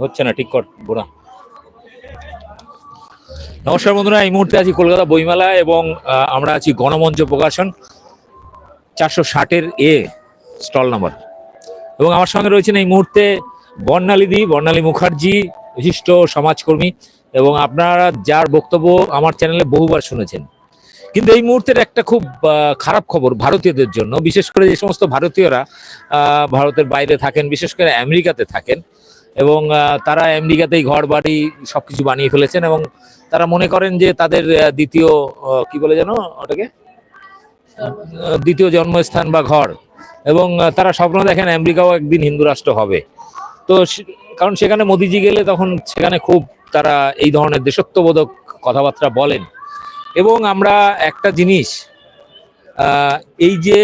হচ্ছে না, ঠিক কর বোনা নমস্কার বন্ধুরা, এই মুহূর্তে আছি কলকাতা বইমেলা এবং আমরা আছি গণমঞ্চ প্রকাশন চারশো ষাটের এ স্টল নাম্বার। এবং আমার সঙ্গে রয়েছেন এই মুহূর্তে বর্ণালীদি, বর্ণালী মুখার্জি, বিশিষ্ট সমাজকর্মী এবং আপনারা যার বক্তব্য আমার চ্যানেলে বহুবার শুনেছেন। কিন্তু এই মুহূর্তের একটা খুব খারাপ খবর ভারতীয়দের জন্য, বিশেষ করে যে সমস্ত ভারতীয়রা ভারতের বাইরে থাকেন, বিশেষ করে আমেরিকাতে থাকেন এবং তারা আমেরিকাতেই ঘর, বাড়ি সবকিছু বানিয়ে ফেলেছেন এবং তারা মনে করেন যে তাদের দ্বিতীয় কি বলে যেন ওটাকে? দ্বিতীয় জন্মস্থান বা ঘর। এবং তারা স্বপ্ন দেখেন আমেরিকাও একদিন হিন্দু রাষ্ট্র হবে। তো কারণ সেখানে মোদিজি গেলে তখন সেখানে খুব তারা এই ধরনের দেশত্ববোধক কথাবার্তা বলেন। এবং আমরা একটা জিনিস এই যে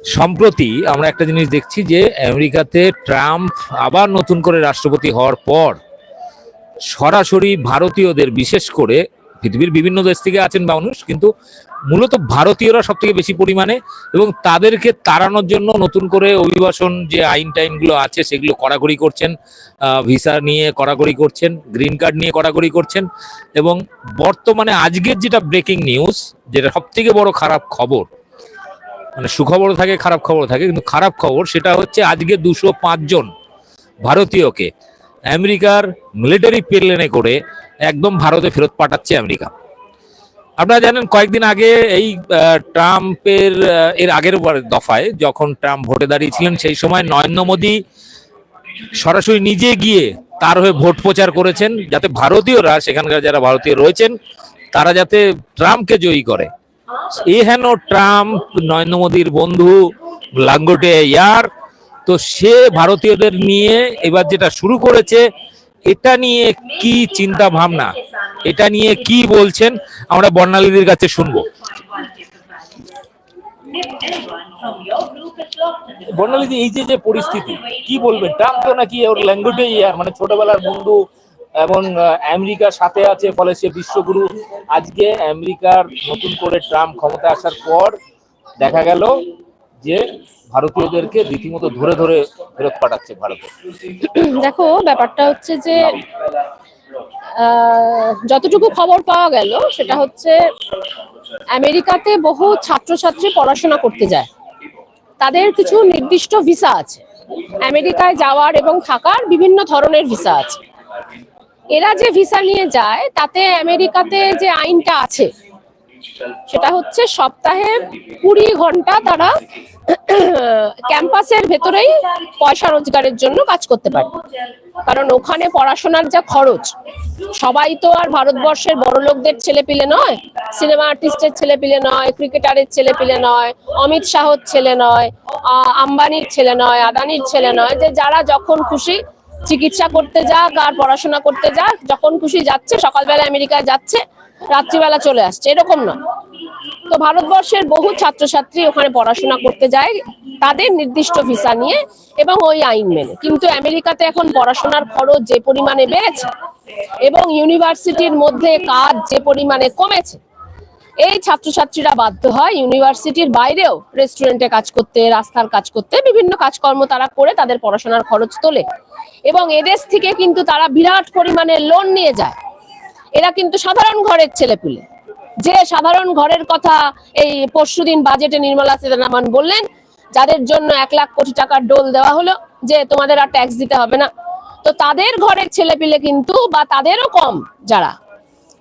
সম্প্রতি আমরা একটা জিনিস দেখছি যে আমেরিকাতে ট্রাম্প আবার নতুন করে রাষ্ট্রপতি হওয়ার পর সরাসরি ভারতীয়দের, বিশেষ করে পৃথিবীর বিভিন্ন দেশ থেকে আছেন মানুষ, কিন্তু মূলত ভারতীয়রা সব থেকে বেশি পরিমাণে এবং তাদেরকে তাড়ানোর জন্য নতুন করে অভিবাসন যে আইন টাইনগুলো আছে সেগুলো কড়াকড়ি করছেন ভিসা নিয়ে কড়াকড়ি করছেন, গ্রিন কার্ড নিয়ে কড়াকড়ি করছেন এবং বর্তমানে আজকের যেটা ব্রেকিং নিউজ, যেটা সব থেকে বড় খারাপ খবর মানে সুখবর থাকে, খারাপ খবর থাকে, কিন্তু খারাপ খবর সেটা হচ্ছে আজকে দুশো জন ভারতীয়কে আমেরিকার মিলিটারি প্লেনে করে একদম ভারতে ফেরত পাঠাচ্ছে আমেরিকা। আপনারা জানেন, কয়েকদিন আগে এই ট্রাম্পের এর আগের দফায় যখন ট্রাম্প ভোটে দাঁড়িয়েছিলেন, সেই সময় নরেন্দ্র মোদী সরাসরি নিজে গিয়ে তার হয়ে ভোট প্রচার করেছেন, যাতে ভারতীয়রা, সেখানকার যারা ভারতীয় রয়েছেন, তারা যাতে ট্রাম্পকে জয়ী করে। এ হেন ট্রাম্প নরেন্দ্র মোদীর বন্ধু লাঙ্গোটে ইয়ার। তো সে ভারতীয়দের নিয়ে এবার যেটা শুরু করেছে, এটা নিয়ে কি চিন্তা ভাবনা এটা নিয়ে কি বলছেন? আমরা বর্ণালীদের কাছে শুনব। বর্ণালীদি, এই যে যে পরিস্থিতি, কি বলবেন? ট্রাম্প তো নাকি ওর ল্যাঙ্গুয়েজে ইয়ার মানে ছোটবেলার বন্ধু এবং আমেরিকার সাথে আছে, ফলে সে বিশ্বগুরু। আজকে আমেরিকার নতুন করে ট্রাম্প ক্ষমতা আসার পর দেখা গেল যে ভারতীয়দেরকে রীতিমতো ধরে ধরে ফেরত পাঠাচ্ছে ভারতে। দেখো, ব্যাপারটা হচ্ছে যে যতটুকু খবর পাওয়া গেল, সেটা হচ্ছে আমেরিকাতে বহু ছাত্রছাত্রী পড়াশোনা করতে যায়। তাদের কিছু নির্দিষ্ট ভিসা আছে। আমেরিকায় যাওয়ার এবং থাকার বিভিন্ন ধরনের ভিসা আছে। এরা যে ভিসা নিয়ে যায়, তাতে আমেরিকাতে যে আইনটা আছে, সেটা হচ্ছে সপ্তাহে কুড়ি ঘণ্টা তারা ক্যাম্পাসের ভেতরেই পয়সা রোজগারের জন্য কাজ করতে পারে। কারণ ওখানে পড়াশোনার যা খরচ, সবাই তো আর ভারতবর্ষের বড় লোকদের ছেলে পিলে নয়, সিনেমা আর্টিস্টের ছেলে পিলে নয়, ক্রিকেটারের ছেলে পিলে নয়, অমিত শাহর ছেলে নয় আম্বানির ছেলে নয়, আদানির ছেলে নয়, যে যারা যখন খুশি চিকিৎসা করতে যাক আর পড়াশোনা করতে যাক, যখন খুশি যাচ্ছে সকালবেলা আমেরিকায় যাচ্ছে, রাত্রিবেলা চলে আসছে। এরকম নয় তো ভারতবর্ষের বহু ছাত্রছাত্রী ওখানে পড়াশোনা করতে যায় তাদের নির্দিষ্ট ভিসা নিয়ে এবং ওই আইন মেনে। কিন্তু আমেরিকাতে এখন পড়াশোনার খরচ যে পরিমাণে বেড়েছে এবং ইউনিভার্সিটির মধ্যে কাজ যে পরিমাণে কমেছে এই ছাত্রছাত্রীরা বাধ্য হয় ইউনিভার্সিটির বাইরেও রেস্টুরেন্টে কাজ করতে, রাস্তার কাজ করতে, বিভিন্ন কাজকর্ম তারা করে তাদের পড়াশোনার খরচ তোলে। এবং এদেশ থেকে কিন্তু তারা বিরাট পরিমাণে লোন নিয়ে যায়। এরা কিন্তু সাধারণ ঘরের ছেলেপুলে। যে সাধারণ ঘরের কথা এই পরশুদিন বাজেটে নির্মলা সীতারামন বললেন, যাদের জন্য এক লাখ কোটি টাকার ডোল দেওয়া হলো, যে তোমাদের আর ট্যাক্স দিতে হবে না। তো তাদের ঘরের ছেলেপিলে কিন্তু বা তাদেরও কম যারা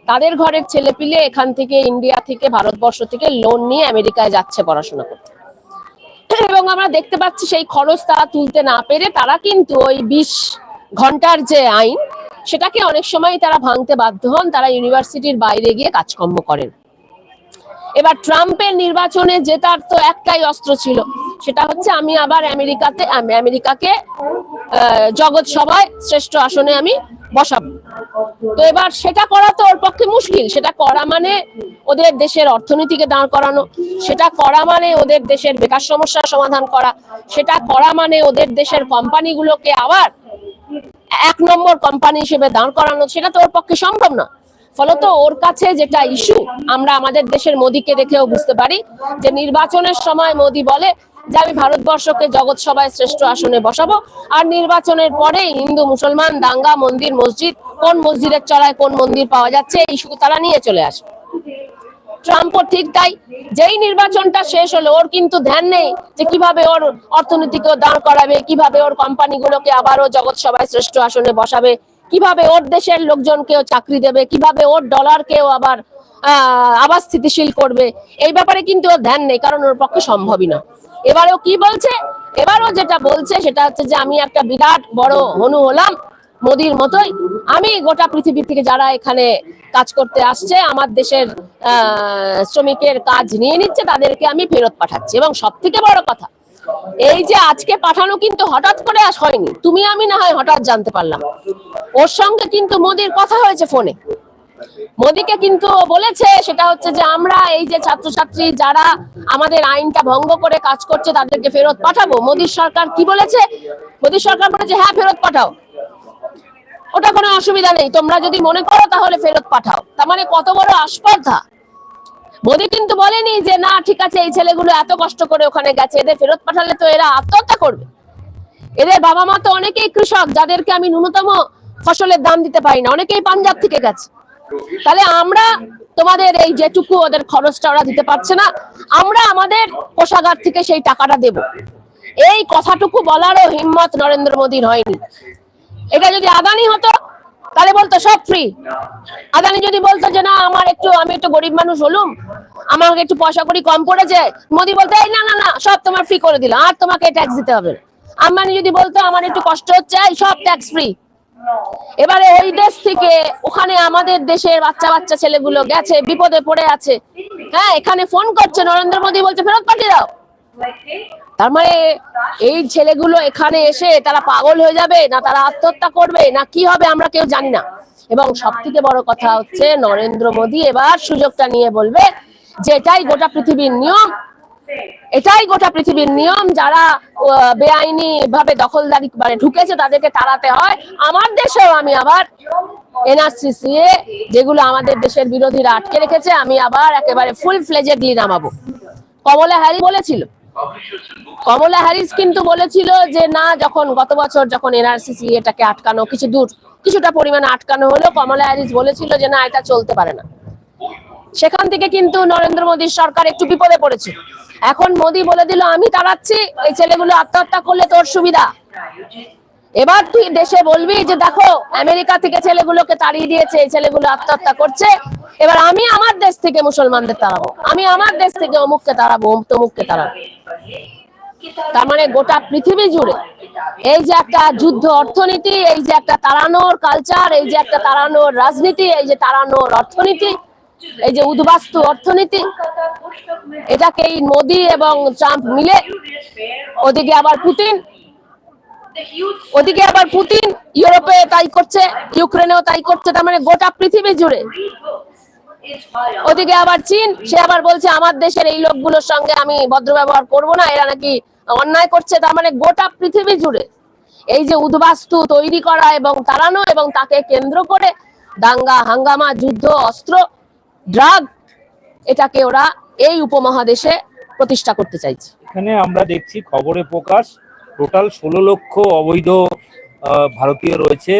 তাদের ঘরের ছেলেপিলে এখান থেকে ইন্ডিয়া থেকে, ভারতবর্ষ থেকে লোন নিয়ে আমেরিকায় যাচ্ছে পড়াশোনা করতে। এবং আমরা দেখতে পাচ্ছি সেই খরচ তারা তুলতে না পেরে তারা কিন্তু ওই বিশ ঘণ্টার যে আইন, সেটাকে অনেক সময় তারা ভাঙতে বাধ্য হন, তারা ইউনিভার্সিটির বাইরে গিয়ে কাজকর্ম করেন। এবার ট্রাম্পের নির্বাচনে জেতার তো একটাই অস্ত্র ছিল, সেটা হচ্ছে আমি আবার আমেরিকাতে আমি আমেরিকাকে জগৎ সভায় শ্রেষ্ঠ আসনে আমি বসাবো। তো এবার সেটা করা তো ওর পক্ষে মুশকিল। সেটা করা মানে ওদের দেশের অর্থনীতিকে দাঁড় করানো, সেটা করা মানে ওদের দেশের বেকার সমস্যার সমাধান করা, সেটা করা মানে ওদের দেশের কোম্পানিগুলোকে আবার এক নম্বর কোম্পানি হিসেবে দাঁড় করানো, সেটা তো ওর পক্ষে সম্ভব না। ফলত ওর কাছে যেটা ইস্যু আমরা আমাদের দেশের মোদিকে দেখেও বুঝতে পারি যে নির্বাচনের সময় মোদি বলে যে আমি ভারতবর্ষকে জগৎ সভায় শ্রেষ্ঠ আসনে বসাবো, আর নির্বাচনের পরে হিন্দু মুসলমান দাঙ্গা মন্দির মসজিদ, কোন মসজিদের চড়ায় কোন মন্দির পাওয়া যাচ্ছে, এই তারা নিয়ে চলে আসে ট্রাম্পও ঠিক তাই, যেই নির্বাচনটা শেষ হলো, ওর কিন্তু ধ্যান নেই যে কীভাবে ওর অর্থনীতিকে দাঁড় করাবে, কীভাবে ওর কোম্পানিগুলোকে আবারও জগৎ সভায় শ্রেষ্ঠ আসনে বসাবে, কীভাবে ওর দেশের লোকজনকেও চাকরি দেবে, কীভাবে ওর ডলারকেও আবার আবার স্থিতিশীল করবে, এই ব্যাপারে কিন্তু ওর ধ্যান নেই, কারণ ওর পক্ষে সম্ভবই না। এবারেও কি বলছে? এবারও যেটা বলছে সেটা হচ্ছে যে আমি একটা বিরাট বড় হনু হলাম মোদির মতোই। আমি গোটা পৃথিবী থেকে যারা এখানে কাজ করতে আসছে, আমার দেশের শ্রমিকের কাজ নিয়ে নিচ্ছে, তাদেরকে আমি ফেরত পাঠাচ্ছি। এবং সব থেকে বড় কথা, এই যে আজকে পাঠানো কিন্তু হঠাৎ করে আস হয়নি। তুমি আমি না হয় হঠাৎ জানতে পারলাম। ওর সঙ্গে কিন্তু মোদির কথা হয়েছে ফোনে। মোদিকে কিন্তু বলেছে, সেটা হচ্ছে যে আমরা এই যে ছাত্রছাত্রী যারা আমাদের আইনটা ভঙ্গ করে কাজ করছে, তাদেরকে ফেরত পাঠাবো। মোদির সরকার কি বলেছে? মোদির সরকার বলেছে হ্যাঁ ফেরত পাঠাও। ওটা কোনো অসুবিধা নেই। তোমরা যদি মনে করো, তাহলে ফেরত পাঠাও। তার মানে কত বড় আস্পর্ধা। মোদি কিন্তু বলেনি যে, না, ঠিক আছে, এই ছেলেগুলো এত কষ্ট করে ওখানে গেছে, এদের ফেরত পাঠালে তো এরা আত্মহত্যা করবে। এদের বাবা মা তো অনেকেই কৃষক, যাদেরকে আমি ন্যূনতম ফসলের দাম দিতে পারি না। অনেকেই পাঞ্জাব থেকে গেছে। তাহলে আমরা তোমাদের এই যেটুকু ওদের খরচটা ওরা দিতে পারছে না, আমরা আমাদের কোষাগার থেকে সেই টাকাটা দেব। এই কথাটুকু বলারও হিম্মত নরেন্দ্র মোদীর হয়নি। এটা যদি আদানি হতো, তাহলে বলতো সব ফ্রি আদানি যদি বলতো যে, না, আমার একটু, আমি একটু গরিব মানুষ হলুম, আমাকে একটু পয়সা করি কম পড়েছে। মোদি বলতো, এই না না না, সব তোমার ফ্রি করে দিলাম, আর তোমাকে ট্যাক্স দিতে হবে। আম্বানি যদি বলতো, আমার একটু কষ্ট হচ্ছে সব ট্যাক্স ফ্রি এবারে ওই দেশ থেকে ওখানে আমাদের দেশের বাচ্চা বাচ্চা ছেলেগুলো গেছে, বিপদে পড়ে আছে। হ্যাঁ এখানে ফোন করছে, নরেন্দ্র মোদী বলছে, ফেরত পাঠিয়ে দাও। তার মানে এই ছেলেগুলো এখানে এসে তারা পাগল হয়ে যাবে, না তারা আত্মহত্যা করবে, না কি হবে আমরা কেউ জানি না। এবং সব থেকে বড় কথা হচ্ছে, নরেন্দ্র মোদী এবার সুযোগটা নিয়ে বলবে যে এটাই গোটা পৃথিবীর নিয়ম এটাই গোটা পৃথিবীর নিয়ম। যারা বেআইনি ভাবে দখলদারি মানে ঢুকেছে, তাদেরকে তাড়াতে হয়। আমার দেশেও আমি আবার এনআরসিসি যেগুলো আমাদের দেশের বিরোধীরা আটকে রেখেছে, আমি আবার একেবারে ফুল ফ্লেজেডলি নামাবো। কমলা হ্যারি বলেছিল। কমলা হ্যারিস কিন্তু বলেছিল যে, না, যখন গত বছর যখন এনআরসিসি এটাকে আটকানো, কিছু দূর, কিছুটা পরিমাণে আটকানো হলো, কমলা হ্যারিস বলেছিল যে, না, এটা চলতে পারে না। সেখান থেকে কিন্তু নরেন্দ্র মোদীর সরকার একটু বিপদে পড়েছে। এখন মোদী বলে দিল, আমি তাড়াচ্ছি এই ছেলেগুলো আত্মহত্যা করলে তোর সুবিধা। এবার তুই দেশে বলবি যে, দেখো, আমেরিকা থেকে ছেলেগুলোকে তাড়িয়ে দিয়েছে, এই ছেলেগুলো আত্মহত্যা করছে। এবার আমি আমার দেশ থেকে মুসলমানদের তাড়াবো। আমি আমার দেশ থেকে অমুককে তাড়াবো তমুককে তাড়াবো। তার মানে গোটা পৃথিবী জুড়ে এই যে একটা যুদ্ধ অর্থনীতি, এই যে একটা তাড়ানোর কালচার এই যে একটা তাড়ানোর রাজনীতি, এই যে তাড়ানোর অর্থনীতি এই যে উদ্বাস্তু অর্থনীতি, এটাকে এই মোদি এবং ট্রাম্প মিলে, ওদিকে আবার পুতিন, ওদিকে আবার পুতিন ইউরোপে তাই করছে, ইউক্রেনেও তাই করছে, তার মানে গোটা পৃথিবী জুড়ে। ওদিকে আবার চীন, সে আবার বলছে, আমার দেশের এই লোকগুলোর সঙ্গে আমি ভদ্র ব্যবহার করব না, এরা নাকি অন্যায় করছে। তার মানে গোটা পৃথিবী জুড়ে। এই যে উদ্বাস্তু তৈরি করা এবং তাড়ানো এবং তাকে কেন্দ্র করে দাঙ্গা, হাঙ্গামা, যুদ্ধ, অস্ত্র ড্রাগ এটাকে ওরা এই উপমহাদেশে প্রতিষ্ঠা করতে চাইছে। এখানে আমরা দেখছি খবরে প্রকাশ টোটাল ষোলো লক্ষ অবৈধ ভারতীয় রয়েছে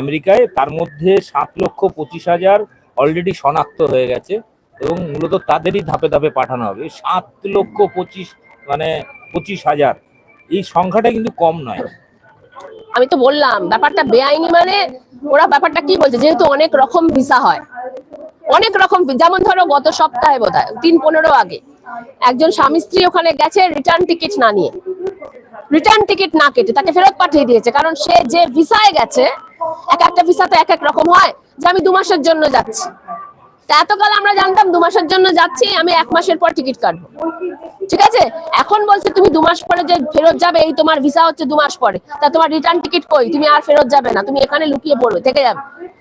আমেরিকায়। তার মধ্যে সাত লক্ষ পঁচিশ হাজার অলরেডি শনাক্ত হয়ে গেছে এবং মূলত তাদেরই ধাপে ধাপে পাঠানো হবে। সাত লক্ষ পঁচিশ মানে পঁচিশ হাজার। এই সংখ্যাটা কিন্তু কম নয়। আমি তো বললাম ব্যাপারটা বেআইনি মানে ওরা ব্যাপারটা কি বলছে? যেহেতু অনেক রকম ভিসা হয়। অনেক রকম যেমন ধরো গত সপ্তাহে বোধ হয় তিন পনেরো আগে। একজন স্বামী স্ত্রী ওখানে গেছে রিটার্ন টিকিট না নিয়ে। রিটার্ন টিকিট না কেটে তাকে ফেরত পাঠিয়ে দিয়েছে, কারণ সে যে ভিসায় গেছে, এক একটা ভিসা তো এক এক রকম হয় যে আমি দু মাসের জন্য যাচ্ছি। এতকাল আমরা জানতাম দু মাসের জন্য যাচ্ছি, আমি এক মাসের পর টিকিট কাটবো। ঠিক আছে? এখন বলছে, তুমি দু মাস পরে যে ফেরত যাবে, এই তোমার ভিসা হচ্ছে দু মাস পরে। তা তোমার রিটার্ন টিকিট কই? তুমি আর ফেরত যাবে না, তুমি এখানে লুকিয়ে পড়বে, থেকে যাবে।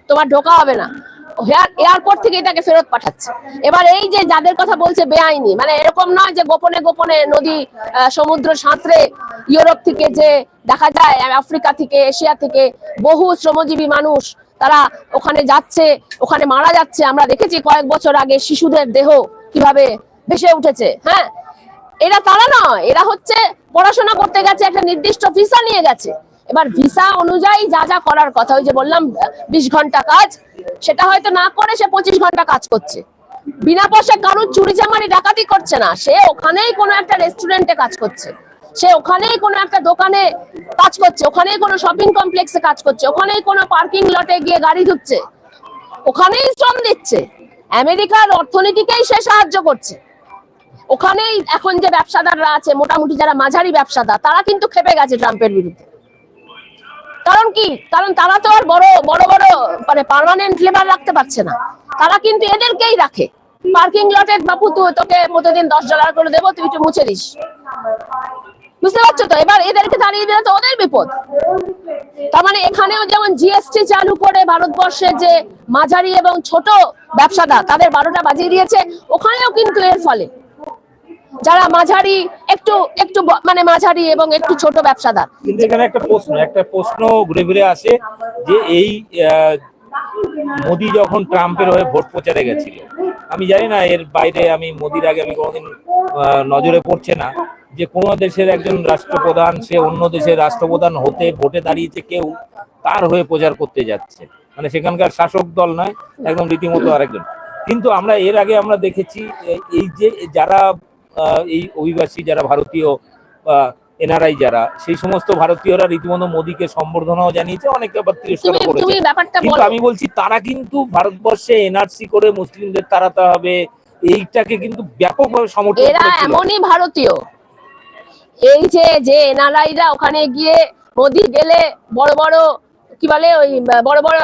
তোমার ঢোকা হবে না। এয়ারপোর্ট থেকে এটাকে ফেরত পাঠাচ্ছে। এবার এই যে যাদের কথা বলছে বেআইনি মানে এরকম নয় যে গোপনে গোপনে নদী সমুদ্র সাঁতরে ইউরোপ থেকে যে দেখা যায়, আফ্রিকা থেকে, এশিয়া থেকে বহু শ্রমজীবী মানুষ, তারা ওখানে যাচ্ছে, ওখানে মারা যাচ্ছে। আমরা দেখেছি কয়েক বছর আগে শিশুদের দেহ কীভাবে ভেসে উঠেছে হ্যাঁ? এরা তারা নয়, এরা হচ্ছে পড়াশোনা করতে গেছে, একটা নির্দিষ্ট ভিসা নিয়ে গেছে। এবার ভিসা অনুযায়ী যা যা করার কথা, ওই যে বললাম, বিশ ঘণ্টা কাজ, সেটা হয়তো না করে সে পঁচিশ ঘণ্টা কাজ করছে। বিনা পয়সা কারোর চুরি চামারি ডাকাতি করছে না, সে ওখানেই কোনো একটা রেস্টুরেন্টে কাজ করছে। সে ওখানেই কোনো একটা দোকানে কাজ করছে, ওখানেই কোনো শপিং কমপ্লেক্সে কাজ করছে, ওখানেই কোনো পার্কিং লটে গিয়ে গাড়ি ধুচ্ছে। ওখানেই শ্রম দিচ্ছে। আমেরিকার অর্থনীতিকেই সে সাহায্য করছে। ওখানেই এখন যে ব্যবসাদাররা আছে, মোটামুটি যারা মাঝারি ব্যবসাদার, তারা কিন্তু খেপে গেছে ট্রাম্পের বিরুদ্ধে। কারণ কি? কারণ তারা তো আর বড় বড় বড় মানে পার্মানেন্ট লেবার রাখতে পারছে না। তারা কিন্তু এদেরকেই রাখে। পার্কিং লটে বাপু, তুই তোকে প্রতিদিন দশ ডলার করে দেবো, তুই একটু মুছে দিস। বুঝতে পারছ তো? এবার এদেরকে দাঁড়িয়ে দিলে তো ওদের বিপদ। তার মানে এখানেও যেমন জিএসটি চালু করে ভারতবর্ষে যে মাঝারি এবং ছোট ব্যবসাদার, তাদের বারোটা বাজিয়ে দিয়েছে, ওখানেও কিন্তু এর ফলে। যারা মাঝারি, একটু একটু মানে মাঝারি এবং একটু ছোট ব্যবসাদার। কিন্তু এখানে একটা প্রশ্ন একটা প্রশ্ন ঘুরে ঘুরে আসে যে এই মোদি যখন ট্রাম্পের হয়ে ভোট প্রচারে গেছিল, আমি জানি না এর বাইরে আমি মোদির আগে আমি কোনোদিন নজরে পড়ছে না যে কোনো দেশের একজন রাষ্ট্রপ্রধান, সে অন্য দেশের রাষ্ট্রপ্রধান হতে ভোটে দাঁড়িয়েছে কেউ, তার হয়ে প্রচার করতে যাচ্ছে। মানে সেখানকার শাসক দল নয়, একদম রীতিমতো আরেকজন। কিন্তু আমরা এর আগে আমরা দেখেছি, এই যে যারা এই অভিবাসী যারা ভারতীয় এনআরআই যারা সেই সমস্ত ভারতীয়রা রীতিমতো মোদীকে সম্বর্ধনাও জানিয়েছে অনেকে আবার তিরস্কার করেছে। কিন্তু আমি বলছি তারা কিন্তু ভারতবর্ষে এনআরসি করে মুসলিমদের তাড়াতে হবে এইটাকে কিন্তু ব্যাপকভাবে সমর্থন এরা এমনই ভারতীয়। এই যে যে এনআরআইরা ওখানে গিয়ে মোদি গেলে বড় বড় কি বলে ওই বড় বড়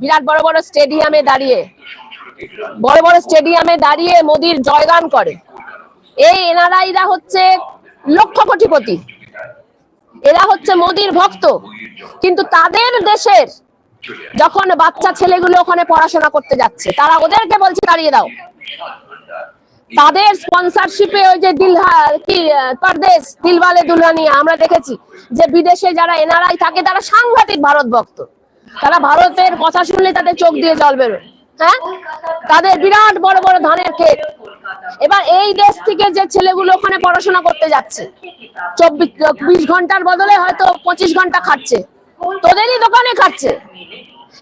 বিরাট বড় বড় স্টেডিয়ামে দাঁড়িয়ে বড় বড় স্টেডিয়ামে দাঁড়িয়ে মোদির জয়গান করে। এই এনআরআইরা হচ্ছে লক্ষ কোটিপতি। এরা হচ্ছে মোদির ভক্ত। কিন্তু তাদের দেশের যখন বাচ্চা ছেলেগুলো ওখানে পড়াশোনা করতে যাচ্ছে, তারা ওদেরকে বলছে দাঁড়িয়ে দাও। তাদের স্পন্সরশিপে ওই যে দিলহা, কি, পরদেশ, দিলওয়ালে দুলহানিয়া আমরা দেখেছি যে বিদেশে যারা এনআরআই থাকে, তারা সাংঘাতিক ভারত ভক্ত তারা ভারতের কথা শুনলে তাদের চোখ দিয়ে জল বেরোয়। হ্যাঁ? তাদের বিরাট বড় বড় ধানের ক্ষেত। এবার এই দেশ থেকে যে ছেলেগুলো ওখানে পড়াশোনা করতে যাচ্ছে, চব্বিশ, বিশ ঘণ্টার বদলে হয়তো পঁচিশ ঘণ্টা খাচ্ছে। তোদেরই দোকানে খাচ্ছে।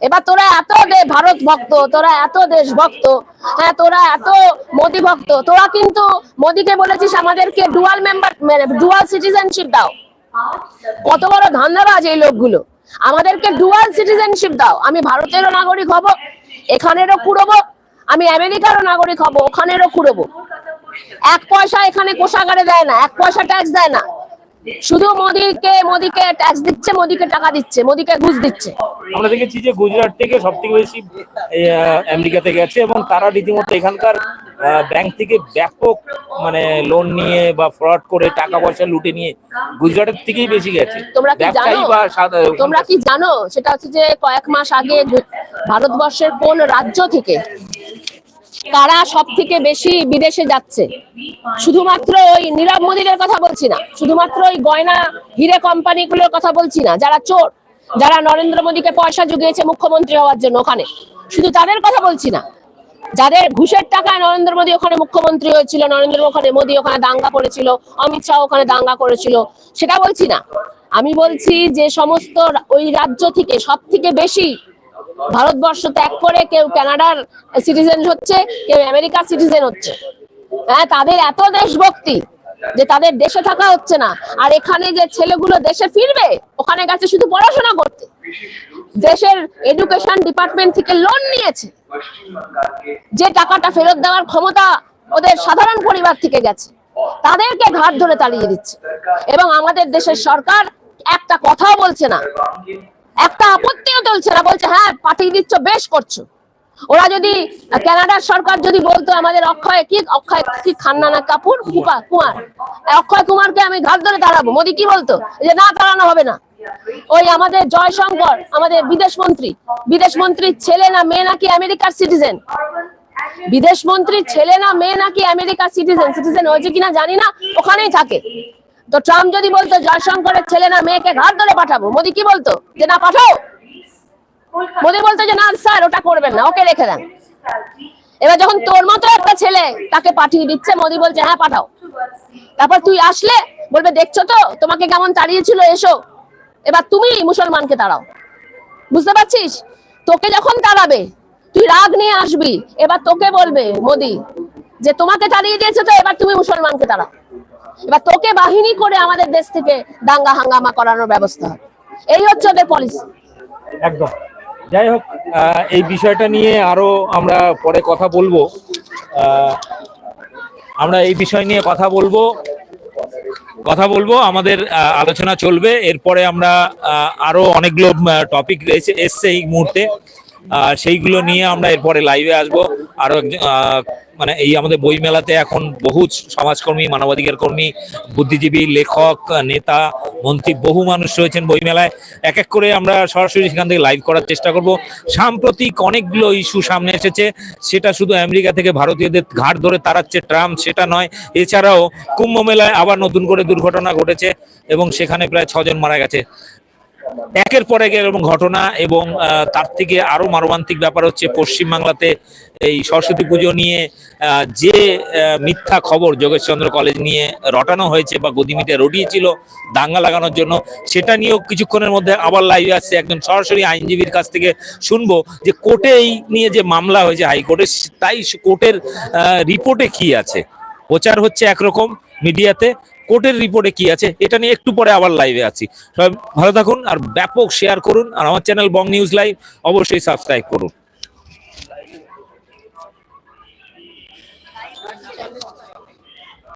এবার তোরা এত ভারত ভক্ত, তোরা এত দেশ ভক্ত হ্যাঁ তোরা এত মোদি ভক্ত, তোরা কিন্তু মোদিকে বলেছিস আমাদেরকে ডুয়াল মেম্বার মানে ডুয়াল সিটিজেনশিপ দাও। কত বড় ধান্দাবাজ এই লোকগুলো। আমাদেরকে ডুয়াল সিটিজেনশিপ দাও। আমি ভারতেরও নাগরিক হব এখানেরও কুড়বো, আমি আমেরিকারও নাগরিক হব, ওখানেরও কুড়বো। এক পয়সা এখানে কোষাগারে দেয় না, এক পয়সা ট্যাক্স দেয় না। শুধু মোদিকে মোদিকে ট্যাক্স দিচ্ছে, মোদিকে টাকা দিচ্ছে, মোদিকে ঘুষ দিচ্ছে। আমরা দেখেছি যে গুজরাট থেকে সব থেকে বেশি আমেরিকাতে গেছে এবং তারা রীতিমতো এখানকার ব্যাংক থেকে ব্যাপক মানে লোন নিয়ে বা ফ্রড করে টাকা পয়সা লুটে নিয়ে গুজরাটের থেকেই বেশি গেছে। তোমরা কি জানো? তোমরা কি জানো? সেটা হচ্ছে যে কয়েক মাস আগে ভারতবর্ষের কোন রাজ্য থেকে কারা সব থেকে বেশি বিদেশে যাচ্ছে? শুধুমাত্র ওই নীরব মোদীদের কথা বলছি না শুধুমাত্র ওই গয়না হিরে কোম্পানিগুলোর কথা বলছি না যারা চোর যারা নরেন্দ্র মোদীকে পয়সা জুগিয়েছে মুখ্যমন্ত্রী হওয়ার জন্য ওখানে। শুধু তাদের কথা বলছি না যাদের ঘুষের টাকায় নরেন্দ্র মোদী ওখানে মুখ্যমন্ত্রী হয়েছিল, নরেন্দ্র ওখানে মোদী ওখানে দাঙ্গা করেছিল, অমিত শাহ ওখানে দাঙ্গা করেছিল, সেটা বলছি না। আমি বলছি যে সমস্ত ওই রাজ্য থেকে সব থেকে বেশি ভারতবর্ষ ত্যাগ করে কেউ কানাডার সিটিজেন হচ্ছে, কেউ আমেরিকার সিটিজেন হচ্ছে। হ্যাঁ তাদের এত দেশভক্তি যে তাদের দেশে থাকা হচ্ছে না। আর এখানে যে ছেলেগুলো দেশে ফিরবে, ওখানে গেছে শুধু পড়াশোনা করতে। দেশের এডুকেশন ডিপার্টমেন্ট থেকে লোন নিয়েছে। যে টাকাটা ফেরত দেওয়ার ক্ষমতা ওদের সাধারণ পরিবার থেকে গেছে। তাদেরকে ঘাট ধরে তাড়িয়ে দিচ্ছে। এবং আমাদের দেশের সরকার একটা কথাও বলছে না। একটা আপত্তিও তুলছে না। বলছে হ্যাঁ পাঠিয়ে দিচ্ছ, বেশ করছ। ওরা যদি, কানাডার সরকার যদি বলতো আমাদের অক্ষয় কি অক্ষয় কি খান্না না কাপুর? কুপা কুমার। অক্ষয় কুমারকে আমি ঘাট ধরে তাড়াবো। মোদি কি বলতো? যে না, তাড়ানো হবে না। ওই আমাদের জয়শঙ্কর, আমাদের বিদেশ মন্ত্রী। বিদেশ মন্ত্রীর ছেলে না, মেয়ে নাকি আমেরিকার সিটিজেন বিদেশ মন্ত্রীর ছেলে না, মেয়ে নাকি আমেরিকার সিটিজেন সিটিজেন হয়েছে কিনা জানি না, ওখানেই থাকে। তো ট্রাম্প যদি বলতো জয়শঙ্করের ছেলে না, মেয়েকে ঘাট ধরে পাঠাবো, মোদি কি বলতো? যে না, পাঠাও! মোদি বলতো যে না স্যার ওটা করবেন না ওকে রেখে দেন। এবার যখন তোর মতো একটা ছেলে তাকে পাঠিয়ে দিচ্ছে মোদি বলছে হ্যাঁ পাঠাও। তারপর তুই আসলে বলবে দেখছ তো তোমাকে কেমন তাড়িয়েছিল এসো। এবার তুমি মুসলমানকে তাড়াও। বুঝতে পারছিস? তোকে যখন তাড়াবে তুই রাগ নিয়ে আসবি। এবার তোকে বলবে মোদি যে তোমাকে তাড়িয়ে দিয়েছে তো এবার তুমি মুসলমানকে তাড়াও। এবার তোকে বাহিনী করে আমাদের দেশ থেকে দাঙ্গা হাঙ্গামা করানোর ব্যবস্থা হবে। এই হচ্ছে ওদের পলিসি একদম। যাই হোক এই বিষয়টা নিয়ে আরও আমরা পরে কথা বলব। আমরা এই বিষয় নিয়ে কথা বলব কথা বলব, আমাদের আলোচনা চলবে। এরপরে আমরা আরও অনেকগুলো টপিক রয়েছে এসছে এই মুহূর্তে। সেইগুলো নিয়ে আমরা এরপরে লাইভে আসব। আরও মানে এই আমাদের বইমেলাতে এখন বহু সমাজকর্মী মানবাধিকার কর্মী বুদ্ধিজীবী, লেখক, নেতা, মন্ত্রী, বহু মানুষ রয়েছেন বইমেলায়। এক এক করে আমরা সরাসরি সেখান থেকে লাইভ করার চেষ্টা করব। সাম্প্রতিক অনেকগুলো ইস্যু সামনে এসেছে। সেটা শুধু আমেরিকা থেকে ভারতীয়দের ঘাট ধরে তাড়াচ্ছে ট্রাম্প, সেটা নয়। এছাড়াও কুম্ভ মেলায় আবার নতুন করে দুর্ঘটনা ঘটেছে এবং সেখানে প্রায় ছজন মারা গেছে। একের পর এক এরকম ঘটনা এবং তার থেকে আরও মর্মান্তিক ব্যাপার হচ্ছে পশ্চিমবাংলাতে এই সরস্বতী পুজো নিয়ে যে মিথ্যা খবর যোগেশচন্দ্র কলেজ নিয়ে রটানো হয়েছে বা গদিমিটে রটিয়েছিল দাঙ্গা লাগানোর জন্য, সেটা নিয়েও কিছুক্ষণের মধ্যে আবার লাইভে আসছে। একজন সরাসরি আইনজীবীর কাছ থেকে শুনব যে কোর্টে এই নিয়ে যে মামলা হয়েছে হাইকোর্টে, তাই কোর্টের রিপোর্টে কি আছে? প্রচার হচ্ছে একরকম মিডিয়াতে। কোর্টের রিপোর্টে কি আছে, এটা নিয়ে একটু পরে আবার লাইভে আছি। সবাই ভালো থাকুন আর ব্যাপক শেয়ার করুন আর আমার চ্যানেল বং নিউজ লাইভ অবশ্যই সাবস্ক্রাইব করুন।